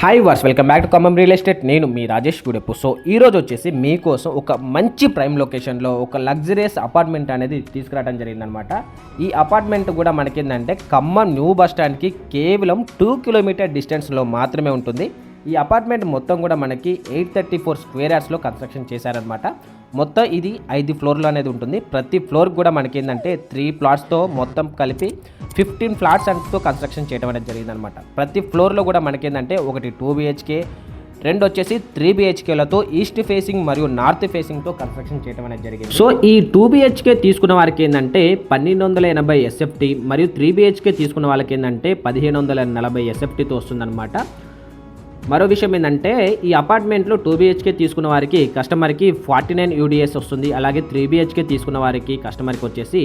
Hi viewers welcome back to Khammam real estate నేను మీ Rajesh గుడెప్పు so ఈ రోజు వచ్చేసి మీకోసం ఒక మంచి ప్రైమ్ లొకేషన్లో ఒక లగ్జరియస్ అపార్ట్మెంట్ అనేది తీసుకురావడం జరిగిందనమాట ఈ అపార్ట్మెంట్ కూడా మనకేంటంటే ఖమ్మం న్యూ బస్ స్టాండ్కి కేవలం టూ కిలోమీటర్ డిస్టెన్స్లో మాత్రమే ఉంటుంది. ఈ అపార్ట్మెంట్ మొత్తం కూడా మనకి ఎయిట్ థర్టీ ఫోర్ స్క్వేర్ యార్డ్స్లో కన్స్ట్రక్షన్ చేశారనమాట మొత్తం ఇది ఐదు ఫ్లోర్లు అనేది ఉంటుంది. ప్రతి ఫ్లోర్ కూడా మనకి ఏంటంటే త్రీ ప్లాట్స్తో మొత్తం కలిపి ఫిఫ్టీన్ ఫ్లాట్స్ అంటూ కన్స్ట్రక్షన్ చేయడం అనేది జరిగిందనమాట. ప్రతి ఫ్లోర్లో కూడా మనకేంటంటే ఒకటి టూ బిహెచ్కే రెండు వచ్చేసి త్రీ బిహెచ్కేలతో ఈస్ట్ ఫేసింగ్ మరియు నార్త్ ఫేసింగ్తో కన్స్ట్రక్షన్ చేయడం అనేది జరిగింది. సో ఈ టూ బిహెచ్కే తీసుకున్న వారికి ఏంటంటే పన్నెండు వందల ఎనభై ఎస్ఎఫ్టీ మరియు త్రీ బిహెచ్కే తీసుకున్న వాళ్ళకి ఏంటంటే పదిహేను వందల నలభై ఎస్ఎఫ్టీతో వస్తుందన్నమాట మరో విషయం ఏంటంటే ఈ అపార్ట్మెంట్లో టూ బిహెచ్కే తీసుకున్న వారికి కస్టమర్కి ఫార్టీ నైన్ యూడిఎస్ వస్తుంది. అలాగే త్రీ బిహెచ్కే తీసుకున్న వారికి కస్టమర్కి వచ్చేసి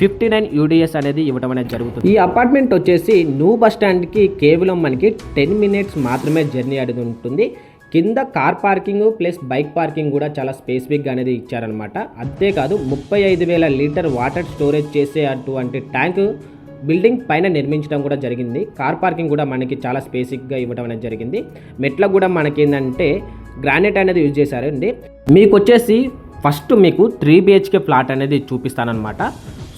ఫిఫ్టీ నైన్ యూడిఎస్ అనేది ఇవ్వడం అనేది జరుగుతుంది. ఈ అపార్ట్మెంట్ వచ్చేసి న్యూ బస్ స్టాండ్కి కేవలం మనకి టెన్ మినిట్స్ మాత్రమే జర్నీ అనేది ఉంటుంది. కింద car parking plus bike parking కూడా చాలా స్పెసిఫిక్గా అనేది ఇచ్చారనమాట అంతేకాదు ముప్పై ఐదు వేల లీటర్ వాటర్ స్టోరేజ్ చేసే అటువంటి ట్యాంక్ బిల్డింగ్ పైన నిర్మించడం కూడా జరిగింది. కార్ పార్కింగ్ కూడా మనకి చాలా స్పేసిక్గా ఇవ్వడం అనేది జరిగింది. మెట్ల కూడా మనకి ఏంటంటే గ్రానైట్ అనేది యూజ్ చేశారండి. మీకు వచ్చేసి ఫస్ట్ మీకు త్రీ బిహెచ్కే ఫ్లాట్ అనేది చూపిస్తానమాట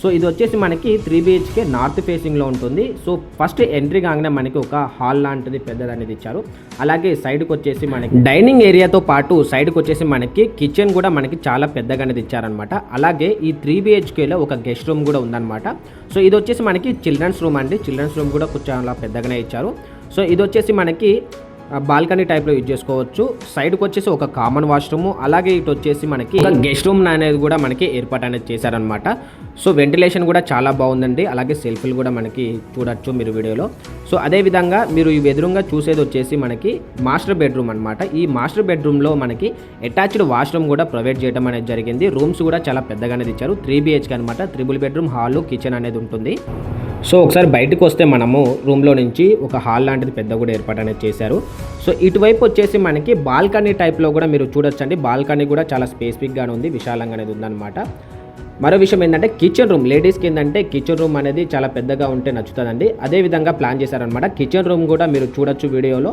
సో ఇది వచ్చేసి మనకి త్రీ బిహెచ్కే నార్త్ ఫేసింగ్లో ఉంటుంది. సో ఫస్ట్ ఎంట్రీ కాగానే మనకి ఒక హాల్ లాంటిది పెద్దది అనేది ఇచ్చారు. అలాగే సైడ్కి వచ్చేసి మనకి డైనింగ్ ఏరియాతో పాటు సైడ్కి వచ్చేసి మనకి కిచెన్ కూడా మనకి చాలా పెద్దగా అనేది ఇచ్చారనమాట అలాగే ఈ త్రీ బిహెచ్కేలో ఒక గెస్ట్ రూమ్ కూడా ఉందన్నమాట. సో ఇది వచ్చేసి మనకి చిల్డ్రన్స్ రూమ్ అండి. చిల్డ్రన్స్ రూమ్ కూడా చాలా పెద్దగానే ఇచ్చారు. సో ఇది వచ్చేసి మనకి బాల్కనీ టైప్లో యూజ్ చేసుకోవచ్చు. సైడ్కి వచ్చేసి ఒక కామన్ వాష్రూమ్ అలాగే ఇటు వచ్చేసి మనకి గెస్ట్ రూమ్ అనేది కూడా మనకి ఏర్పాటు అనేది చేశారనమాట సో వెంటిలేషన్ కూడా చాలా బాగుందండి. అలాగే సెల్ఫీలు కూడా మనకి చూడొచ్చు మీరు వీడియోలో. సో అదే విధంగా మీరు ఈ ఎదురుగా చూసేది వచ్చేసి మనకి మాస్టర్ బెడ్రూమ్ అనమాట ఈ మాస్టర్ బెడ్రూమ్లో మనకి అటాచ్డ్ వాష్రూమ్ కూడా ప్రొవైడ్ చేయడం అనేది జరిగింది. రూమ్స్ కూడా చాలా పెద్దగా అనేది ఇచ్చారు త్రీ బిహెచ్కే అనమాట త్రిబుల్ బెడ్రూమ్ హాల్ కిచెన్ అనేది ఉంటుంది. సో ఒకసారి బయటకు వస్తే మనము రూమ్లో నుంచి ఒక హాల్ లాంటిది పెద్ద కూడా ఏర్పాటు అనేది చేశారు. సో ఇటువైపు వచ్చేసి మనకి బాల్కనీ టైప్లో కూడా మీరు చూడొచ్చండి. బాల్కనీ కూడా చాలా స్పెసిఫిక్గానే ఉంది విశాలంగా అనేది ఉందన్నమాట. మరో విషయం ఏంటంటే కిచెన్ రూమ్ లేడీస్కి ఏంటంటే కిచెన్ రూమ్ అనేది చాలా పెద్దగా ఉంటే నచ్చుతుందండి. అదే విధంగా ప్లాన్ చేశారనమాట కిచెన్ రూమ్ కూడా మీరు చూడొచ్చు వీడియోలో.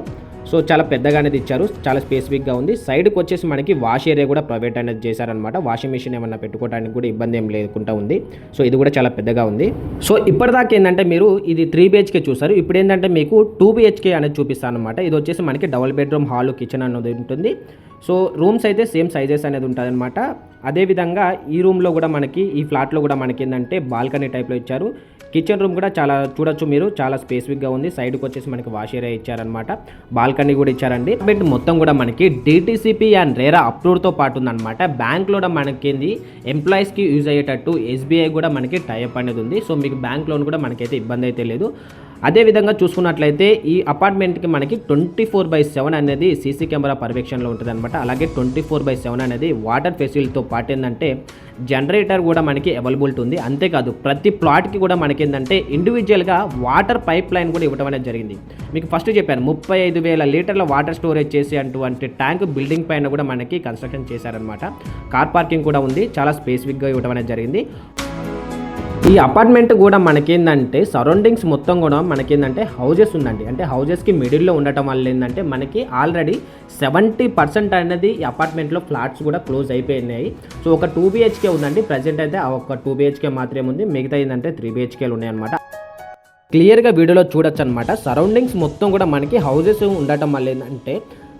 సో చాలా పెద్దగా అనేది ఇచ్చారు చాలా స్పెసిఫిక్గా ఉంది. సైడ్కి వచ్చేసి మనకి వాష్ ఏరియా కూడా ప్రొవైడ్ అనేది చేశారనమాట వాషింగ్ మిషన్ ఏమన్నా పెట్టుకోవడానికి కూడా ఇబ్బంది ఏం లేకుండా ఉంది. సో ఇది కూడా చాలా పెద్దగా ఉంది. సో ఇప్పటిదాకా ఏంటంటే మీరు ఇది త్రీ బిహెచ్కే చూసారు. ఇప్పుడు ఏంటంటే మీకు టూ బిహెచ్కే అనేది చూపిస్తాను అనమాట ఇది వచ్చేసి మనకి డబుల్ బెడ్రూమ్ హాల్ కిచెన్ అనేది ఉంటుంది. సో రూమ్స్ అయితే సేమ్ సైజెస్ అనేది ఉంటుంది అనమాట అదేవిధంగా ఈ రూమ్లో కూడా మనకి ఈ ఫ్లాట్లో కూడా మనకి ఏంటంటే బాల్కనీ టైప్లో ఇచ్చారు. కిచెన్ రూమ్ కూడా చాలా చూడొచ్చు మీరు చాలా స్పెసిఫిక్గా ఉంది. సైడ్కి వచ్చేసి మనకి వాష్ ఏరియా ఇచ్చారనమాట బాల్కనీ కూడా ఇచ్చారండి. బెడ్ మొత్తం కూడా మనకి డిటీసీపీ అండ్ రేరా అప్రూవ్తో పాటు ఉందన్నమాట బ్యాంక్లో కూడా మనకి ఎంప్లాయీస్కి యూజ్ అయ్యేటట్టు ఎస్బీఐ కూడా మనకి టైప్ అనేది ఉంది. సో మీకు బ్యాంక్ లోన్ కూడా మనకైతే ఇబ్బంది అయితే లేదు. అదేవిధంగా చూసుకున్నట్లయితే ఈ అపార్ట్మెంట్కి మనకి ట్వంటీ ఫోర్ బై సెవెన్ అనేది సీసీ కెమెరా పర్యవేక్షణలో ఉంటుంది అనమాట అలాగే ట్వంటీ ఫోర్ బై సెవెన్ అనేది వాటర్ ఫెసిలిటీతో పాటు ఏంటంటే జనరేటర్ కూడా మనకి అవైలబిలిటీ ఉంది. అంతేకాదు ప్రతి ప్లాట్కి కూడా మనకి ఏంటంటే ఇండివిజువల్గా వాటర్ పైప్ లైన్ కూడా ఇవ్వడం అనేది జరిగింది. మీకు ఫస్ట్ చెప్పాను ముప్పై ఐదు వేల లీటర్ల వాటర్ స్టోరేజ్ చేసి అటువంటి ట్యాంక్ బిల్డింగ్ పైన కూడా మనకి కన్స్ట్రక్షన్ చేశారనమాట కార్ పార్కింగ్ కూడా ఉంది చాలా స్పెసిఫిక్గా ఇవ్వడం అనేది జరిగింది. ఈ అపార్ట్మెంట్ కూడా మనకేందంటే సరౌండింగ్స్ మొత్తం కూడా మనకేందంటే హౌజెస్ ఉందండి. అంటే హౌజెస్కి మిడిల్లో ఉండటం వల్ల ఏంటంటే మనకి ఆల్రెడీ సెవెంటీ పర్సెంట్ అనేది ఈ అపార్ట్మెంట్లో ఫ్లాట్స్ కూడా క్లోజ్ అయిపోయినాయి. సో ఒక టూ బిహెచ్కే ఉందండి. ప్రజెంట్ అయితే ఆ ఒక టూ బిహెచ్కే మాత్రమే ఉంది. మిగతా ఏంటంటే త్రీ బిహెచ్కేలు ఉన్నాయన్నమాట. క్లియర్గా వీడియోలో చూడొచ్చు అనమాట సరౌండింగ్స్ మొత్తం కూడా మనకి హౌజెస్ ఉండటం వల్ల ఏంటంటే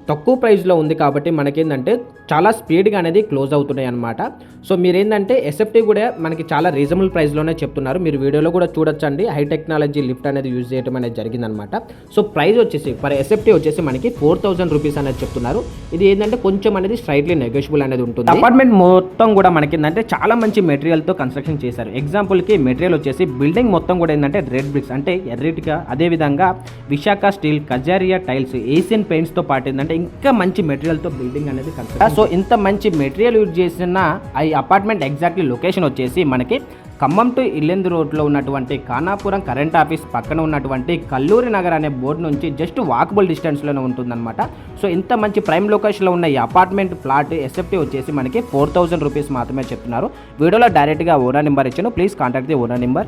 తక్కువ ప్రైస్లో ఉంది కాబట్టి మనకేంటంటే చాలా స్పీడ్గా అనేది క్లోజ్ అవుతున్నాయి అనమాట సో మీరేంటంటే ఎస్ఎఫ్టీ కూడా మనకి చాలా రీజనబుల్ ప్రైస్లోనే చెప్తున్నారు. మీరు వీడియోలో కూడా చూడొచ్చండి. హై టెక్నాలజీ లిఫ్ట్ అనేది యూజ్ చేయడం అనేది జరిగిందనమాట సో ప్రైస్ వచ్చేసి ఫర్ ఎస్ఎఫ్టీ వచ్చేసి మనకి ఫోర్ థౌసండ్ రూపీస్ అనేది చెప్తున్నారు. ఇది ఏంటంటే కొంచెం అనేది స్ట్రైట్లీ నెగోషియబుల్ అనేది ఉంటుంది. అపార్ట్మెంట్ మొత్తం కూడా మనకి ఏంటంటే చాలా మంచి మెటీరియల్తో కన్స్ట్రక్షన్ చేశారు. ఎగ్జాంపుల్కి మెటీరియల్ వచ్చేసి బిల్డింగ్ మొత్తం కూడా ఏంటంటే రెడ్ బ్రిక్స్ అంటే ఎర్రిటిగా అదేవిధంగా Visakha steel Kajaria tiles Asian పెయింట్స్తో పాటు ఏంటంటే ఇంకా మంచి మెటీరియల్తో బిల్డింగ్ అనేది కన్స్ట్రక్ట్ సో ఇంత మంచి మెటీరియల్ యూజ్ చేసిన ఈ అపార్ట్మెంట్ ఎగ్జాక్ట్లీ లొకేషన్ వచ్చేసి మనకి ఖమ్మం టు ఇల్లెందు రోడ్లో ఉన్నటువంటి ఖానాపురం కరెంట్ ఆఫీస్ పక్కన ఉన్నటువంటి కల్లూరి నగర్ అనే బోర్డు నుంచి జస్ట్ వాకబుల్ డిస్టెన్స్లోనే ఉంటుందన్నమాట. సో ఇంత మంచి ప్రైమ్ లొకేషన్లో ఉన్న ఈ అపార్ట్మెంట్ ఫ్లాట్ ఎస్ఎఫ్టీ వచ్చేసి మనకి ఫోర్ థౌసండ్ రూపీస్ మాత్రమే చెప్తున్నారు. వీడియోలో డైరెక్ట్గా ఓనర్ నెంబర్ ఇచ్చాను. Please contact the owner number